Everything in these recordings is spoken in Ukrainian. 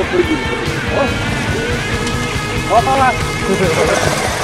好，好，好，好，好，好，好，好，好，好，好，好，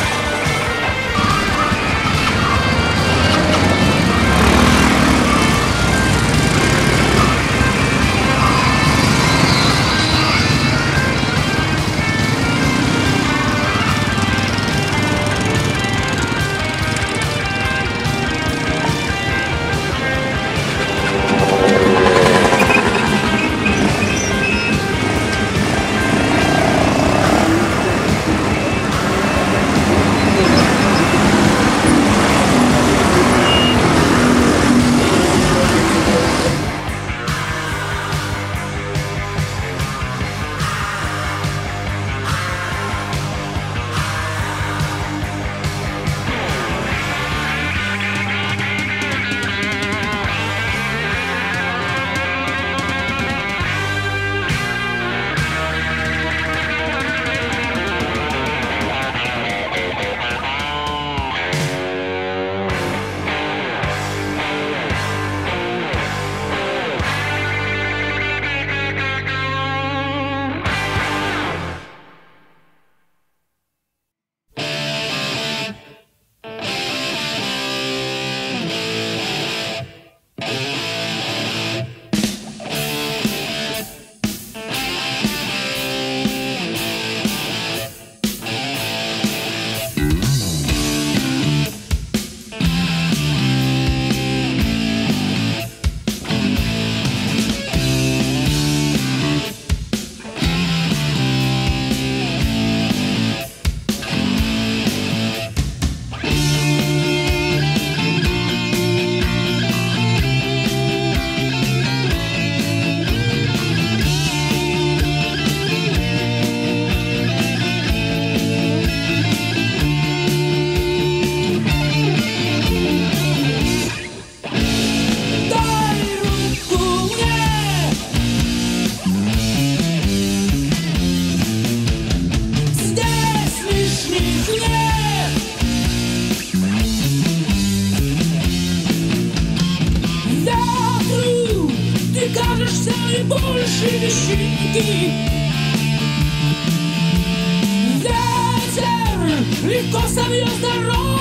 cosa Dios derrama.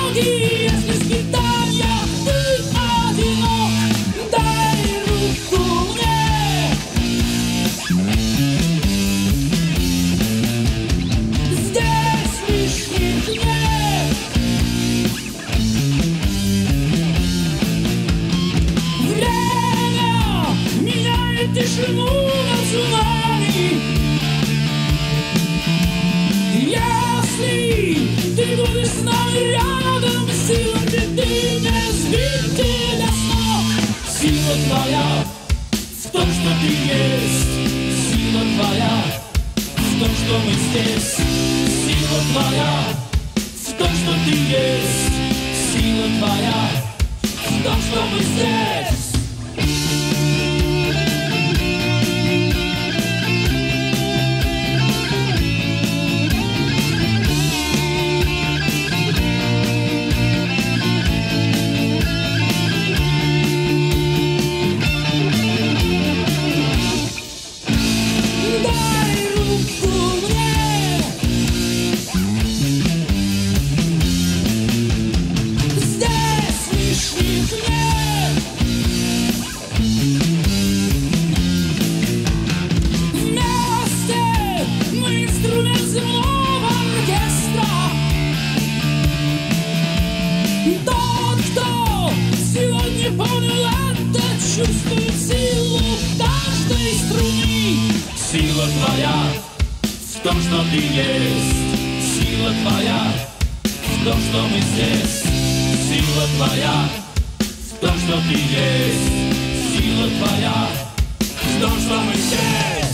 Твоя то, что мы здесь каждой струны Сила твоя в том, что ты есть Сила твоя в том, что мы здесь Сила твоя в том, что ты есть Сила твоя в том, что мы здесь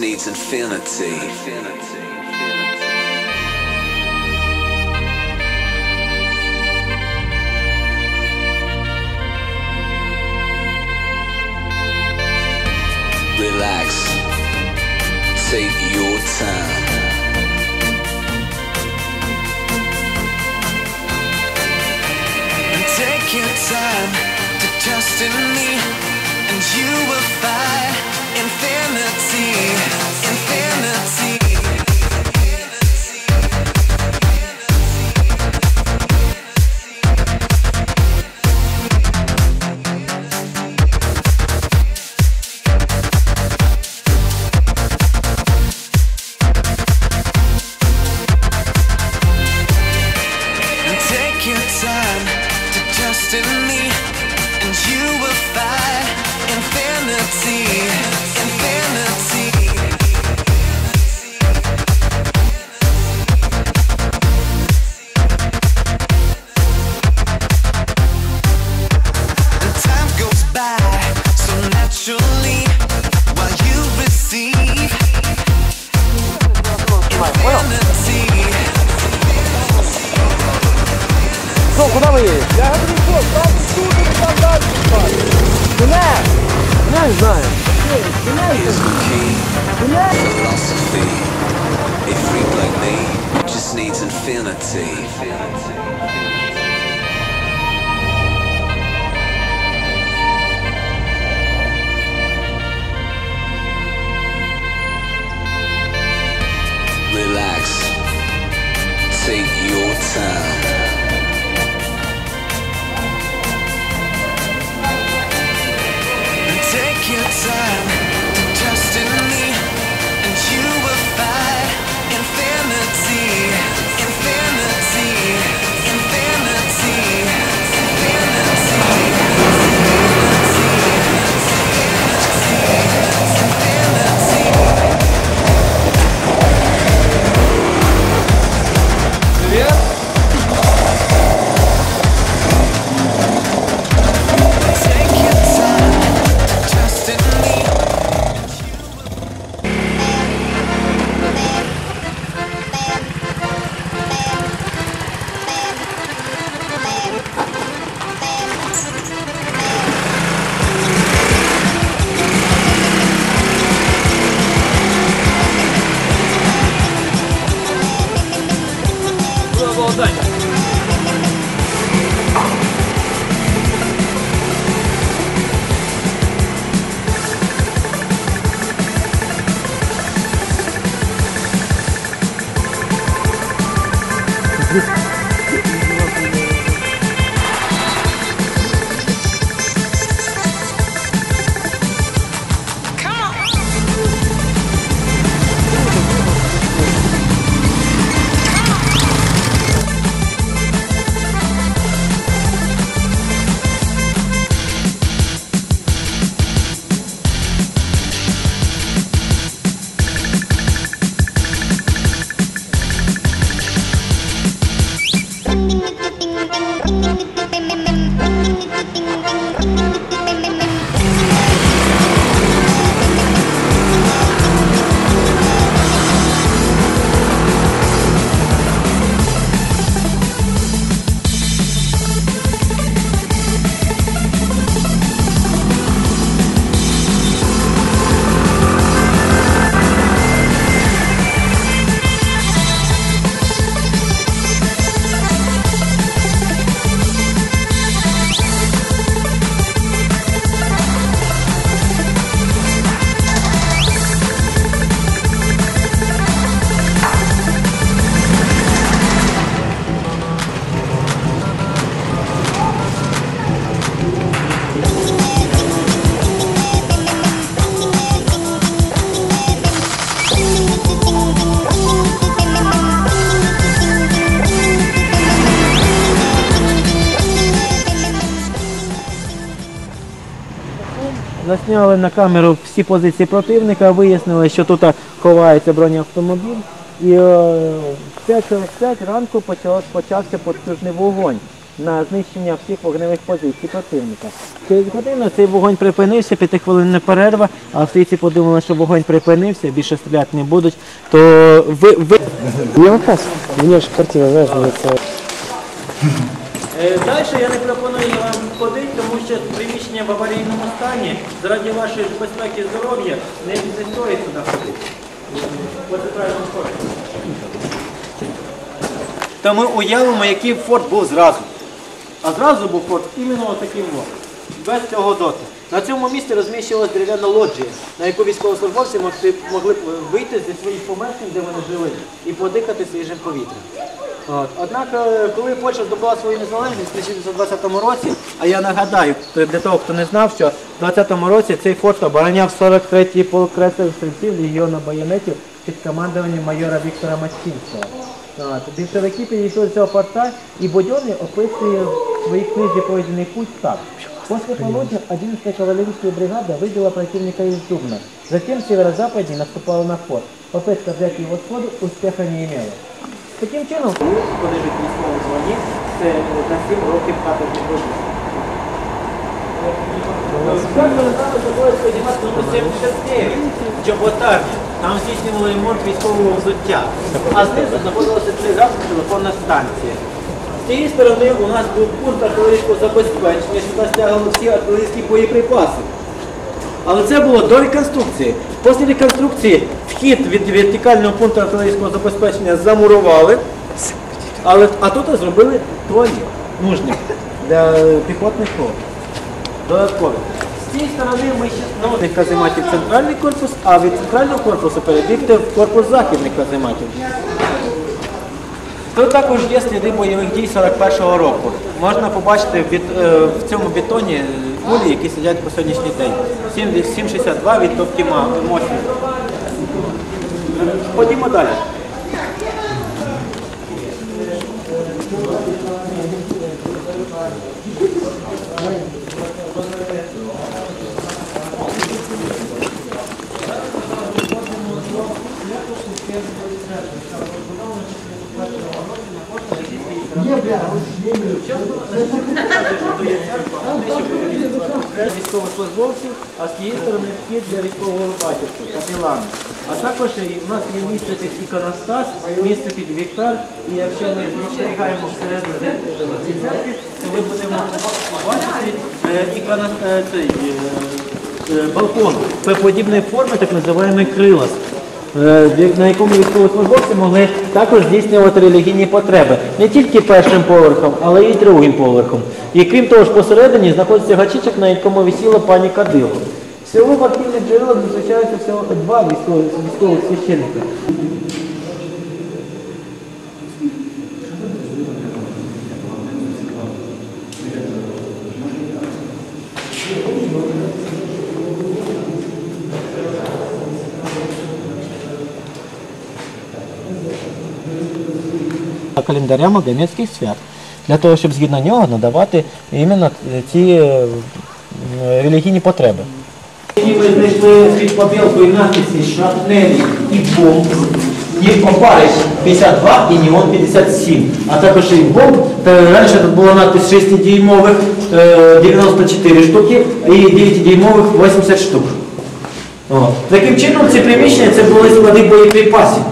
needs infinity. infinity. Relax, take your time. And take your time to trust in me, and you will find infinity, infinity. Засняли на камеру всі позиції противника, вияснили, що тут ховається бронеавтомобіль. І е, в 5.45 ранку почав- почався потужний вогонь на знищення всіх вогневих позицій противника. Через годину цей вогонь припинився, п'ятихвилинна перерва, а австрійці подумали, що вогонь припинився, більше стріляти не будуть, то ви, ви... Же картина, знаешь, нравится. Е, Далі я не пропоную вам ходити, тому що приміщення в аварійному стані, заради вашої безпеки і здоров'я, не, стоїть сюди ходити. То ми уявимо, який форт був зразу. А зразу був форт іменно таким от, без цього доту. На цьому місці розміщувалася дерев'яна лоджія, на яку військовослужбовці могли б вийти зі своїх помешкань, де вони жили, і подихати свіжим повітрям. Однак, е, коли Польща здобула свою незалежність в 1920 році, а я нагадаю, для того, хто не знав, що в 20-му році цей форт обороняв 43-й полк кресових стрільців легіону байонетів під командуванням майора Віктора Мастінського. От. Більшовики підійшли до цього порта, і Бодьони описує в своїй книзі «Пройдений путь» так. После полудня 11-я кавалерийская бригада выбила противника из Дубна. Затем северо-западнее наступала на форт. Попытка взять его сходу успеха не имела. Таким чином, коли подержить військовому званні, це на 7 років номер 79, Чоботарня. Там здійснювали ремонт військового взуття. А знизу знаходилася телеграфна телефонна станція. З цієї сторони у нас був пункт артилерійського забезпечення, сюди стягали всі артилерійські боєприпаси. Але це було до реконструкції. Після реконструкції вхід від вертикального пункту артилерійського забезпечення замурували, але, а тут зробили туалет нужник для піхотних кров. Додатково. З цієї сторони ми ще нових казематів центральний корпус, а від центрального корпусу перебігти в корпус західних казематів. Тут також є сліди бойових дій 41-го року. Можна побачити е, в цьому бетоні кулі, які сидять по сьогоднішній день. 7- 7,62 від Топтіма Мосі. Ходімо далі. Військовослужбовців, а з тієї сторони вхід для військового батьківства, капелани. А також у нас є місце під іконостас, місце під віктар, і якщо ми спостерігаємо всередину церкви, то ми будемо бачити е, іконо- цей, е, е, балкон подібної форми, так називаємо крилас. Е, на якому військовослужбовці могли також здійснювати релігійні потреби не тільки першим поверхом, але й другим поверхом. І крім того ж, посередині знаходиться гачичок, на якому висіла пані Кадило. Всього в архівних джерелах зустрічаються всього два військових, військових священника. календаря Магометських свят, для того, щоб згідно нього надавати іменно е, ці е, е, релігійні потреби. Ми знайшли під побілкою надписи шрапнелі і бомб. Не опариш 52 і Неон 57. А також і бомб. Раніше тут була надпис 6-дюймових е, 94 штуки і 9-дюймових 80 штук. Таким чином ці приміщення це були склади боєприпасів,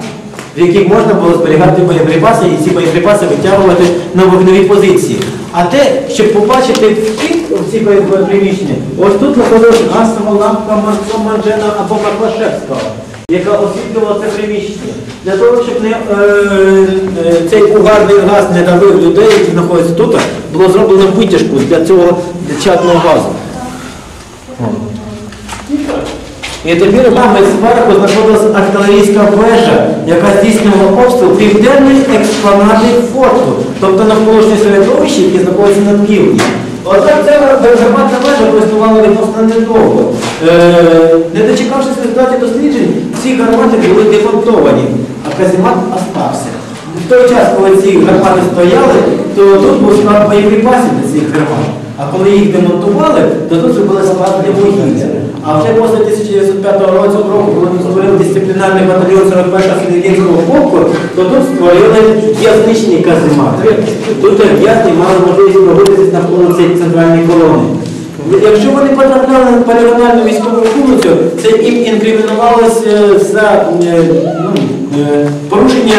в яких можна було зберігати боєприпаси і ці боєприпаси витягувати на вогневі позиції. А те, щоб побачити вхід в ці приміщення, ось тут знаходилась газова лампа Марко Манджена або Маклашевського, яка освітлювала це приміщення. Для того, щоб не, е, е, цей угарний газ не давив людей, які знаходяться тут, було зроблено витяжку для цього чадного газу. І тепер мами зверху знаходилася артилерійська вежа, яка здійснювала обстріл південної експонати форту, тобто навколишнє середовище, яке знаходиться над півдні. Отак ця гарматна вежа проіснувала відносно недовго. Е, не дочекавшись результатів досліджень, ці гармати були демонтовані, а каземат остався. В той час, коли ці гармати стояли, то тут був склад боєприпасів для цих гармат. А коли їх демонтували, то тут зробили склад для вугілля. А вже після 1905 року, коли ми створили дисциплінарний батальйон 41-го філігінського полку, то тут створили в'язничний каземат. Тут в'язні мали можливість проводитись навколо цієї центральної колони. Якщо вони потрапляли на полігональну військову вулицю, це їм інкримінувалося е, за е, ну, е, порушення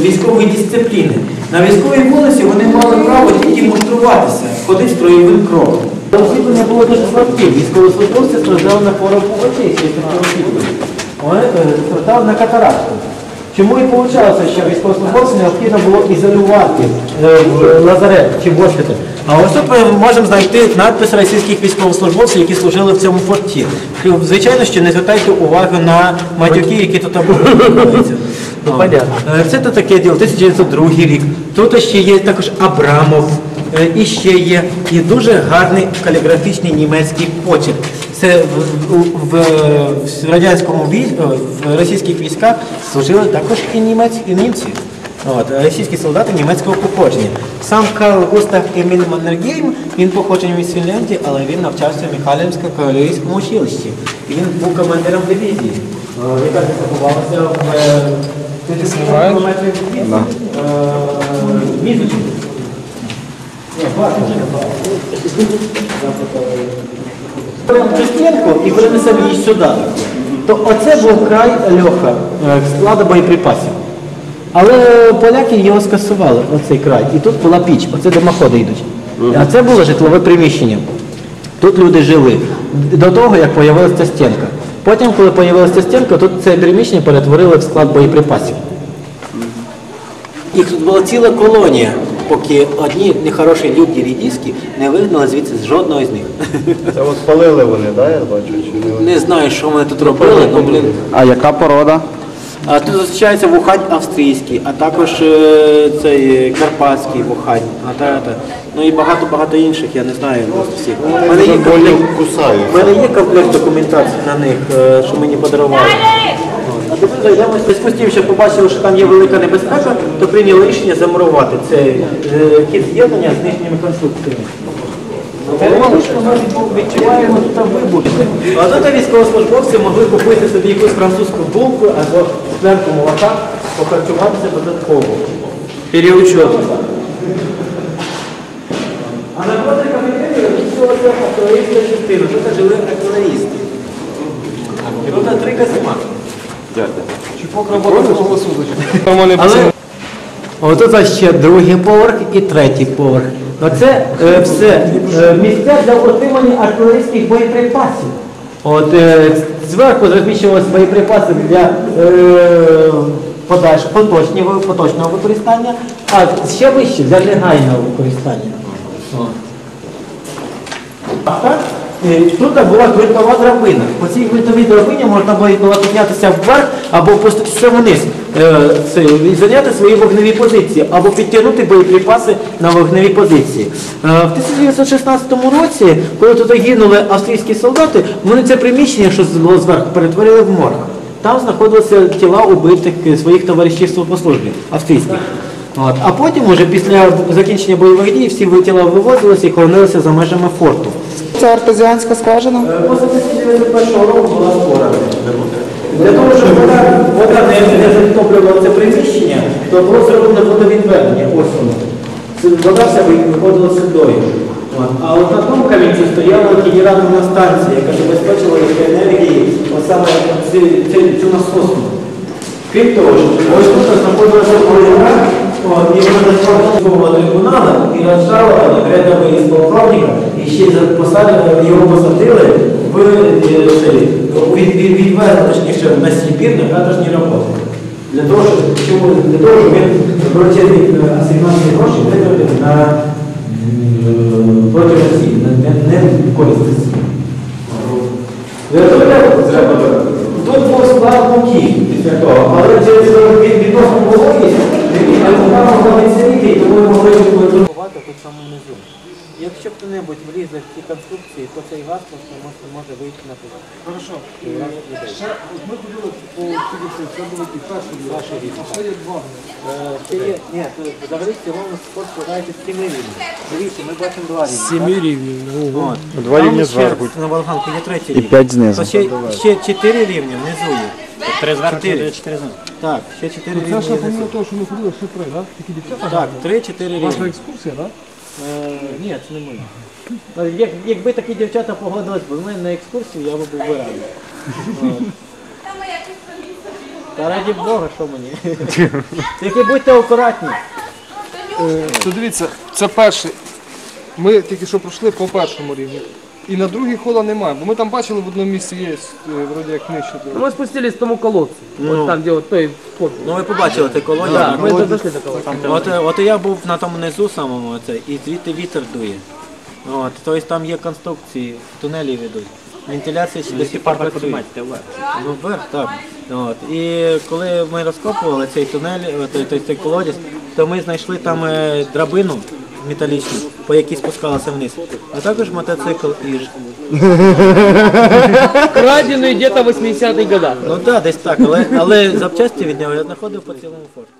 військової дисципліни. На військовій вулиці вони мали право тільки муштруватися, ходити строєвим кроком. Освітлення було дуже слабке. Військовослужбовці страждали на хворобу очей. Вони е, страждали на катаракту. Чому і вийшло, що військовослужбовцям необхідно було ізолювати е, в лазарет чи госпіталь. А ось тут ми можемо знайти надпис російських військовослужбовців, які служили в цьому форті. Звичайно, що не звертайте увагу на матюки, які тут обговорюються. Ну, понятно. Е, Це то таке діло, 1902 рік. Тут ще є також Абрамов, е, і ще є і дуже гарний каліграфічний німецький почерк. Це в, в, в, в радянському військ, в російських військах служили також і німець, і німці. От, російські солдати німецького походження. Сам Карл Густав Еміль Маннергейм, він походженням із Фінляндії, але він навчався в Михайлівському кавалерійському училищі. І він був командиром дивізії, е, яка заховалася в 30 кілометрів від е, Мізочі. Беремо частинку і перенесемо її сюди. То оце був край льоха е, складу боєприпасів. Але поляки його скасували, оцей край. І тут була піч, оце димоходи йдуть. А це було житлове приміщення. Тут люди жили до того, як з'явилася ця стінка. Потім, коли з'явилася стінка, тут це приміщення перетворили в склад боєприпасів. Їх тут була ціла колонія, поки одні нехороші люди рідіські не вигнали звідси з жодного з них. Це от палили вони, так, я бачу, чи не Не знаю, що вони тут робили, але блін. А яка порода? А тут зустрічається вухань австрійський, а також е, цей карпатський вухань, а та, та. ну і багато-багато інших, я не знаю просто всіх. У мене є комплект, мене є комплект документації на них, е, що мені подарували. А тепер зайдемо в зв'язку з тим, що побачили, що там є велика небезпека, то прийняли рішення замурувати цей е, кіт з'єднання з нижніми конструкціями. Ми відчуваємо тут вибух. А тут військовослужбовці могли купити собі якусь французьку булку або склянку молока, похарчуватися додатково. Переучет. А напроти кафетерії розмістилася артилерійська частина. Тут жили артилерісти. Тут три каземати. Але отут ще другий поверх і третій поверх. Оце е, все е, місця для отримання артилерійських боєприпасів. От е, зверху розміщувалися боєприпаси для е, поточного, використання, а ще вище для негайного використання. Тут була гвинтова драбина. По цій гвинтовій драбині можна було піднятися вверх або опуститися вниз це, і зайняти свої вогневі позиції, або підтягнути боєприпаси на вогневі позиції. Е, В 1916 році, коли тут гинули австрійські солдати, вони це приміщення, що було зверху, перетворили в морг. Там знаходилися тіла убитих е, своїх товаришів по службі австрійських. От. А потім, уже після закінчення бойових дій, всі тіла вивозилися і хоронилися за межами форту. Це артезіанська скважина? Після 1991 року була створена. Для того, щоб вона, вона не, не затоплювала це приміщення, то було зроблено водовідведення. Ось воно. Вода вся виходила сюдою. А от на тому камінці стояла генераторна станція, яка забезпечила їх енергії саме цю, насосну. Крім того, ось тут знаходилася поліграф, от, і вона заспортувала трибунала і розжалувала рядового ісполковника, і ще посадили, його посадили в е, від, від, відвезли, точніше, на Сибір на каторжні роботи. Для того, щоб. Для того, щоб він величезні е, асигнації гроші витратив на м, проти Росії, не, не користь Росії. Тут був склад муки після того, але через від- відносно вологість, вона могла відсиріти, і тому могли контролювати тут самому низу. Якщо хто-небудь влізе в ці конструкції, то цей газ просто може, може вийти на тут. Хорошо. Ми ходили по кількості, це були ті перші. Ваші рівні. Ще є два. Е, ні, в цілому спорт складається з семи рівнів. Дивіться, ми бачимо два рівні. Сімі рівнів. От. Два Там рівні зверху. На Волганку є третій І рівень. п'ять знизу. То ще, ще чотири рівні внизу є. Три зверху, чотири знизу. Так, ще чотири Це рівні ще внизу. помимо того, що ми ходили, ще три, так? Тільки дівчата. Так, три-чотири Ваша рівні. екскурсія, так? Е, Ні, це не ми. Ну, Як, якби такі дівчата погодились би в мене на екскурсію, я би був би радий. От. Та раді Бога, що мені. Тільки будьте акуратні. То дивіться, це перший. Ми тільки що пройшли по першому рівню. І на другий хода немає, бо ми там бачили в одному місці є, е, вроді як нижче. Ну, Мы спустились к тому колодцу. Вот там, где вот той вход. Ну ви побачили той колодязь. Да, так? мы туда до колодца. От, е, от я був на тому низу самому оце, і звідти вітер дує. От, тобто там є конструкції, тунелі ведуть. Вентиляція ще до сих пор працює. Ну, вверх, так. От. І коли ми розкопували цей тунель, е, той, той, той колодязь, то ми знайшли там е, драбину металічну, по якій спускалася вниз. А також мотоцикл і Краденые где-то 80-е года. Ну так, десь так, але, але запчасті від нього я знаходив по цілому форту.